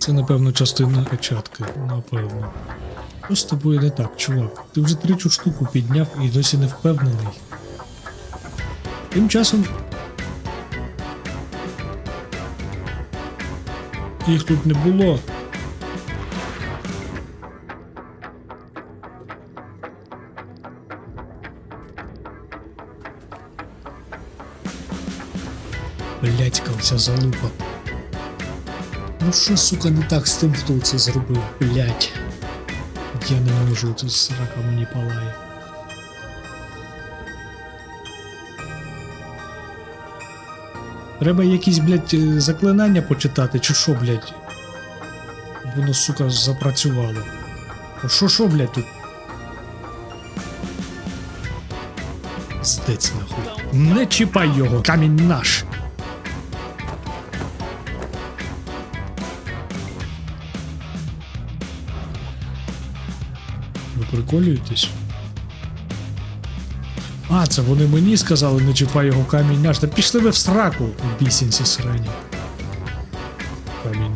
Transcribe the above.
Це, напевно, частина печатки. Напевно. Що з тобою не так, чувак? Ти вже третю штуку підняв і досі не впевнений. Тим часом. Їх тут не було. Блядька, ця залупа. Ну що, сука, не так з тим, хто це зробив, блядь. Я не можу, тут срака мені палає. Треба якісь, блядь, е, заклинання почитати, чи що, блядь? Воно, сука, запрацювало. А що, що, блядь, тут? Здець нахуй. Не чіпай його, камінь наш. Ви приколюєтесь? А, це вони мені сказали, не чіпай його камінь наш. Та пішли ви в сраку у бісінці срані. Камінь